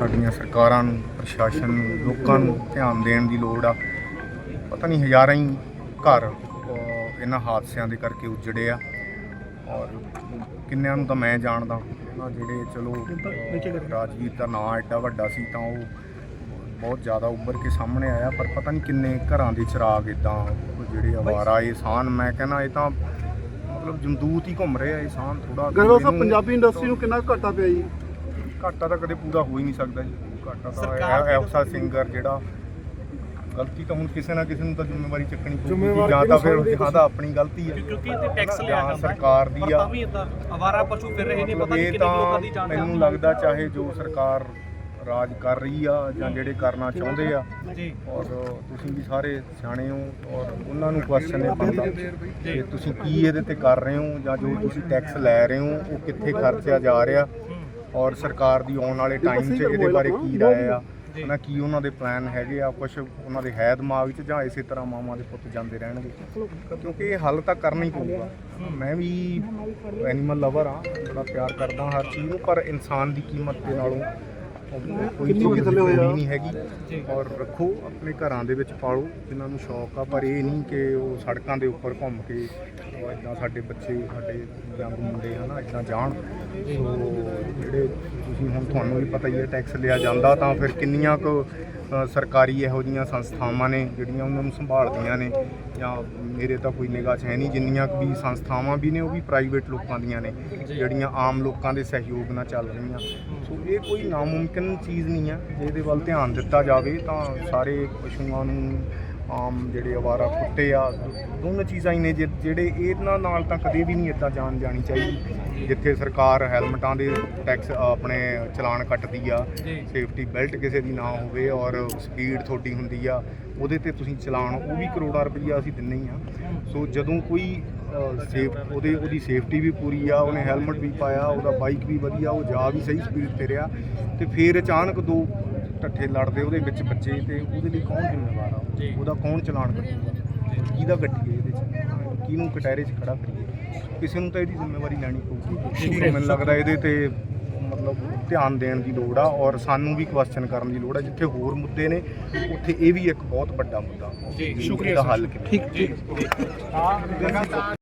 ਸਾਡੀਆਂ ਸਰਕਾਰਾਂ ਨੂੰ ਪ੍ਰਸ਼ਾਸਨ ਨੂੰ ਲੋਕਾਂ ਨੂੰ ਧਿਆਨ ਦੇਣ ਦੀ ਲੋੜ ਆ। ਪਤਾ ਨਹੀਂ ਹਜ਼ਾਰਾਂ ਹੀ ਘਰ ਇਹਨਾਂ ਹਾਦਸਿਆਂ ਦੇ ਕਰਕੇ ਉਜੜੇ ਆ। ਔਰ ਕਿੰਨਿਆਂ ਨੂੰ ਤਾਂ ਮੈਂ ਜਾਣਦਾ ਨਾ ਜਿਹੜੇ ਚਲੋ ਰਾਜਵੀਰ ਦਾ ਨਾਂ ਐਡਾ ਵੱਡਾ ਸੀ ਤਾਂ ਉਹ ਬਹੁਤ ਜ਼ਿਆਦਾ ਉੱਭਰ ਕੇ ਸਾਹਮਣੇ ਆਇਆ ਪਰ ਪਤਾ ਨਹੀਂ ਕਿੰਨੇ ਘਰਾਂ ਦੇ ਚਿਰਾਗ ਇਦਾਂ ਜਿਹੜੇ ਅਵਾਰਾ ਇਹ ਸਾਨ ਮੈਂ ਕਹਿੰਦਾ ਇਹ ਤਾਂ ਮਤਲਬ ਜਮਦੂਤ ਹੀ ਘੁੰਮ ਰਹੇ ਆ ਇਹ ਸਾਨ ਥੋੜਾ ਗਰੇਵਾਲ ਸਾਹਿਬ ਪੰਜਾਬੀ ਇੰਡਸਟਰੀ ਨੂੰ ਕਿੰਨਾ ਘਾਟਾ ਪਿਆ ਜੀ। ਘਾਟਾ ਤਾਂ ਕਦੇ ਪੂਰਾ ਹੋ ਹੀ ਨਹੀਂ ਸਕਦਾ ਜੀ। ਘਾਟਾ ਤਾਂ ਐਸਾ ਸਿੰਗਰ ਜਿਹੜਾ ਗਲਤੀ ਤਾਂ ਹੁਣ ਕਿਸੇ ਨਾ ਕਿਸੇ ਨੂੰ ਤਾਂ ਜ਼ਿੰਮੇਵਾਰੀ ਚੱਕਣੀ ਪਊਗੀ ਜਾਂ ਤਾਂ ਫਿਰ ਹਾਂ ਤਾਂ ਆਪਣੀ ਗਲਤੀ ਹੈ ਕਿਉਂਕਿ ਇਹ ਟੈਕਸ ਲਿਆ ਜਾਂਦਾ। ਹੈ। ਸਰਕਾਰ ਦੀ ਪਰ ਆ। ਤਾਂ ਵੀ ਇਦਾਂ ਅਵਾਰਾ ਪਸ਼ੂ ਫਿਰ ਰਹੇ ਨੇ ਪਤਾ ਨਹੀਂ ਕਿੰਨੇ ਲੋਕਾਂ ਦੀ ਤਾਂ ਜਾਨ ਮੈਨੂੰ ਜਾਂਦੀ ਹੈ। ਲੱਗਦਾ ਚਾਹੇ ਜੋ ਸਰਕਾਰ ਰਾਜ ਕਰ ਰਹੀ ਆ ਜਾਂ ਜਿਹੜੇ ਕਰਨਾ ਚਾਹੁੰਦੇ ਆ। ਜੀ। ਔਰ ਤੁਸੀਂ ਵੀ ਸਾਰੇ ਸਿਆਣੇ ਹੋ ਔਰ ਉਹਨਾਂ ਨੂੰ ਕੁਐਸਚਨ ਇਹ ਬਣਦਾ ਕਿ ਤੁਸੀਂ ਕੀ ਇਹਦੇ ਤੇ ਕਰ ਰਹੇ ਹੋ ਜਾਂ ਜੋ ਤੁਸੀਂ ਟੈਕਸ ਲੈ ਰਹੇ ਹੋ ਉਹ ਕਿੱਥੇ ਖਰਚਿਆ ਜਾ ਰਿਹਾ। ਔਰ ਸਰਕਾਰ ਦੀ ਆਉਣ ਵਾਲੇ ਟਾਈਮ 'ਚ ਇਹਦੇ ਬਾਰੇ ਕੀ ਰਾਏ ਆ। ਨਾ ਕੀ ਉਹਨਾਂ ਦੇ ਪਲਾਨ ਹੈਗੇ ਆ? ਕੁਝ ਉਹਨਾਂ ਦੇ ਹੈ ਦਿਮਾਗ 'ਚ ਜਾਂ ਇਸੇ ਤਰ੍ਹਾਂ ਮਾਵਾਂ ਦੇ ਪੁੱਤ ਜਾਂਦੇ ਰਹਿਣਗੇ? ਕਿਉਂਕਿ ਇਹ ਹੱਲ ਤਾਂ ਕਰਨਾ ਹੀ ਪਊਗਾ। ਮੈਂ ਵੀ ਐਨੀਮਲ ਲਵਰ ਆ ਬੜਾ ਪਿਆਰ ਕਰਦਾ ਹਰ ਚੀਜ਼ ਨੂੰ ਪਰ ਇਨਸਾਨ ਦੀ ਕੀਮਤ ਦੇ ਨਾਲੋਂ ਕੋਈ ਚੀਜ਼ ਥੱਲੇ ਹੋਇਆ? ਜ਼ਰੂਰੀ ਨਹੀਂ ਹੈਗੀ। ਔਰ ਰੱਖੋ ਆਪਣੇ ਘਰਾਂ ਦੇ ਵਿੱਚ ਪਾਲੋ ਜਿਨ੍ਹਾਂ ਨੂੰ ਸ਼ੌਕ ਆ ਪਰ ਇਹ ਨਹੀਂ ਕਿ ਉਹ ਸੜਕਾਂ ਦੇ ਉੱਪਰ ਘੁੰਮ ਕੇ ਇਦਾਂ ਸਾਡੇ ਬੱਚੇ ਸਾਡੇ ਯੰਗ ਮੁੰਡੇ ਹਨਾ ਇਦਾਂ ਜਾਣ। ਸੋ ਜਿਹੜੇ ਤੁਸੀਂ ਹੁਣ ਤੁਹਾਨੂੰ ਵੀ ਪਤਾ ਹੀ ਹੈ ਟੈਕਸ ਲਿਆ ਜਾਂਦਾ ਤਾਂ ਫਿਰ ਕਿੰਨੀਆਂ ਕੁ ਸਰਕਾਰੀ ਇਹੋ ਜਿਹੀਆਂ ਸੰਸਥਾਵਾਂ ਨੇ ਜਿਹੜੀਆਂ ਉਹਨਾਂ ਨੂੰ ਸੰਭਾਲਦੀਆਂ ਨੇ ਜਾਂ ਮੇਰੇ ਤਾਂ ਕੋਈ ਨਿਗਾਹ 'ਚ ਹੈ ਨਹੀਂ ਜਿੰਨੀਆਂ ਵੀ ਸੰਸਥਾਵਾਂ ਵੀ ਨੇ ਉਹ ਵੀ ਪ੍ਰਾਈਵੇਟ ਲੋਕਾਂ ਦੀਆਂ ਨੇ ਜਿਹੜੀਆਂ ਆਮ ਲੋਕਾਂ ਦੇ ਸਹਿਯੋਗ ਨਾਲ ਚੱਲ ਰਹੀਆਂ। ਸੋ ਇਹ ਕੋਈ ਨਾਮੁਮਕਿਨ ਚੀਜ਼ ਨਹੀਂ ਹੈ ਜੇ ਇਹਦੇ ਵੱਲ ਧਿਆਨ ਦਿੱਤਾ ਜਾਵੇ ਤਾਂ ਸਾਰੇ ਪਸ਼ੂਆਂ ਨੂੰ ਆਮ ਜਿਹੜੇ ਅਵਾਰਾ ਕੁੱਤੇ ਆ ਦੋਨੋਂ ਚੀਜ਼ਾਂ ਹੀ ਨੇ ਜਿ- ਜਿਹੜੇ ਇਹਨਾਂ ਨਾਲ ਤਾਂ ਕਦੇ ਵੀ ਨਹੀਂ ਇਦਾਂ ਜਾਣ ਜਾਣੀ ਚਾਹੀਦੀ। ਜਿੱਥੇ ਸਰਕਾਰ ਹੈਲਮਟਾਂ ਦੇ ਟੈਕਸ ਆਪਣੇ ਚਲਾਨ ਕੱਟਦੀ ਆ ਸੇਫਟੀ ਬੈਲਟ ਕਿਸੇ ਦੀ ਨਾ ਹੋਵੇ ਔਰ ਸਪੀਡ ਤੁਹਾਡੀ ਹੁੰਦੀ ਆ ਉਹਦੇ ਤੇ ਤੁਸੀਂ ਚਲਾਨ ਉਹ ਵੀ ਕਰੋੜਾਂ ਰੁਪਈਆ ਅਸੀਂ ਦਿੰਨੇ ਹੀ ਆ। ਸੋ ਜਦੋਂ ਕੋਈ ਸੇਫ ਉਹਦੇ ਉਹਦੀ ਸੇਫਟੀ ਵੀ ਪੂਰੀ ਆ ਉਹਨੇ ਹੈਲਮਟ ਵੀ ਪਾਇਆ ਉਹਦਾ ਬਾਈਕ ਵੀ ਵਧੀਆ ਉਹ ਜਾ ਵੀ ਸਹੀ ਸਪੀਡ ਤੇ ਰਿਹਾ ਤੇ ਫਿਰ ਅਚਾਨਕ ਦੋ ਠੱਠੇ ਲੜਦੇ ਉਹਦੇ ਵਿੱਚ ਬੱਚੇ ਤੇ ਉਹਦੇ ਲਈ ਕੌਣ ਜ਼ਿੰਮੇਵਾਰ ਆ। ਉਹਦਾ ਕੌਣ ਚਲਾਨ ਕਰੂਗਾ ਕਿਹਦਾ ਗੱਡੀ ਹੈ ਇਹਦੇ 'ਚ? ਕਿਹਨੂੰ ਕਟਹਿਰੇ 'ਚ ਖੜਾ ਕਰੀਏ? ਕਿਸੇ ਨੂੰ ਤਾਂ ਇਹਦੀ ਜ਼ਿੰਮੇਵਾਰੀ ਲੈਣੀ ਪਊਗੀ। ਮੈਨੂੰ ਲੱਗਦਾ ਇਹਦੇ ਤੇ ਮਤਲਬ ਧਿਆਨ ਦੇਣ ਦੀ ਲੋੜ ਆ ਔਰ ਸਾਨੂੰ ਵੀ ਕੁਐਸਚਨ ਕਰਨ ਦੀ ਲੋੜ ਆ। ਜਿੱਥੇ ਹੋਰ ਮੁੱਦੇ ਨੇ ਉੱਥੇ ਇਹ ਵੀ ਇੱਕ ਬਹੁਤ ਵੱਡਾ ਮੁੱਦਾ। ਜੀ, ਸ਼ੁਕਰੀਆ ਹੱਲ ਕਿਵੇਂ ਜੀ